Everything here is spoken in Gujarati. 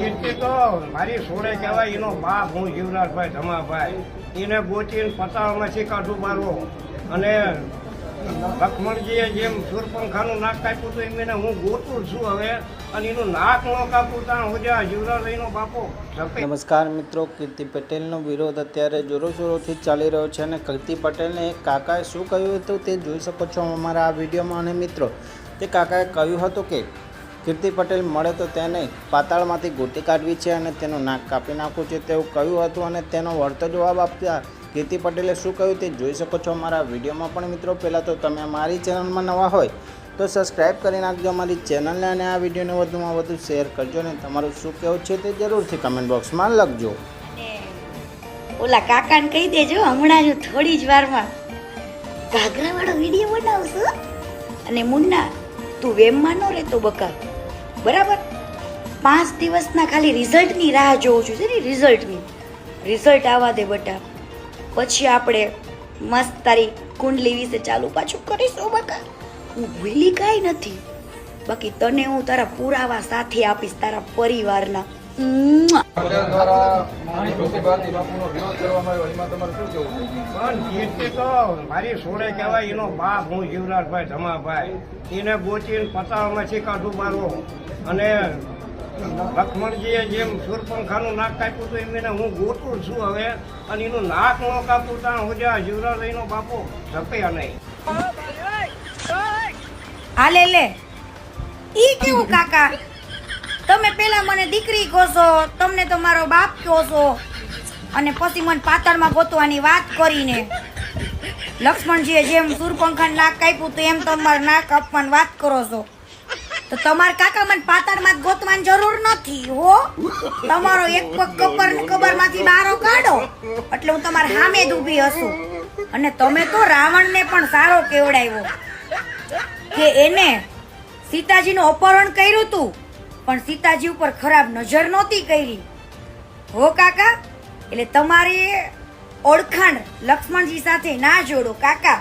કીર્તિ તો મારી સોળે કહેવાય, એનો બાપ હું જીવરાજભાઈ ધમાભાઈ. એને ગોચીને પતાળમાંથી કાઢું મારવો. અને લક્ષ્મણજીએ જેમ સુરપંખાનું નાક કાપ્યું હતું, એમ એને હું ગોતું છું હવે. અને એનું નાક ન કાપું ત્યાં હોજા જ્યાં એનો બાપો નમસ્કાર મિત્રો, કીર્તિ પટેલનો વિરોધ અત્યારે જોરોશોરોથી ચાલી રહ્યો છે. અને કીર્તિ પટેલને કાકાએ શું કહ્યું હતું તે જોઈ શકો છો અમારા આ વિડીયોમાં. અને મિત્રો, તે કાકાએ કહ્યું હતું કે કીર્તિ પટેલ મળે તો તેને પાતાળમાંથી ગોતી કાઢવી છે અને તેનું નાક કાપી નાખવું છે તેવું કહ્યું હતું અને તેનો વળતો જવાબ આપતા કીર્તિ પટેલે શું કહ્યું તે જોઈ શકો છો અમારા વિડીયોમાં પણ મિત્રો. પહેલાં તો તમે મારી ચેનલમાં નવા હોય તો સબસ્ક્રાઈબ કરી નાખજો અમારી ચેનલને અને આ વિડીયોને વધુમાં વધુ શેર કરજો અને તમારું શું કહેવું છે તે જરૂરથી કમેન્ટ બોક્સમાં લખજો. ઓલા કાકાને કહી દેજો, હમણાં જ થોડી જ વારમાં ઘાઘરા વાળો વીડિયો બનાવશું. અને મુન્ના, તું વેમમાં ન રહેતો બકા. બરાબર? પાંચ દિવસના ખાલી રિઝલ્ટની રાહ જોઉં છું છે ને રિઝલ્ટની. રિઝલ્ટ આવવા દે બટા. પછી આપણે મસ્ત તારી કુંડલી વિશે ચાલુ પાછું કરીશું બકા. હું ભૂલી કાંઈ નથી. બાકી તને હું તારા પુરાવા સાથે આપીશ તારા પરિવારના. મારી જ્યોતિબાતી બાપુનો વિરોધ કરવામાં આવ્યો. એમાં તમારે શું કહેવું છે પણ કીર્તિ તો મારી સોળે કહેવાય એનો બાપ હું જીવરાજભાઈ ધમાભાઈ. એને ગોચીને પતાળમાંથી શીખાડું બારવો અને લક્ષ્મણજીએ જેમ સુરપંખાનું નાક કાપ્યું હતું, એમ એને હું ગોતું છું હવે. અને એનું નાક ન કાપું ત્યાં હું જ્યાં એનો બાપો સપયા નહીં. હાલે લે ઈ કેવું, કાકા? તમે પેલા મને દીકરી કહો છો, તમને તો મારો બાપ કહો છો. અને પછી મને પાતળમાં ગોતવાની વાત કરીને. લક્ષ્મણજીએ જેમ સુરપંખાને નાક કાપ્યું તો એમ તમારે નાક આપવાની વાત કરો છો. તો તમાર કાકા મને પાતળમાં ગોતવાની જરૂર નથી હો. તમારો એક પગ કબર કબરમાંથી બારો કાઢો. એટલે હું તમારા સામે જ ઊભી હશું. અને તમે તો રાવણને પણ સારો કેવડાવ્યો. કે એને સીતાજીનું અપહરણ કર્યું હતું પણ સીતાજી ઉપર ખરાબ નજર નહોતી કરી. હો કાકા? એટલે તમારી ઓળખાણ લક્ષ્મણજી સાથે ના જોડો કાકા.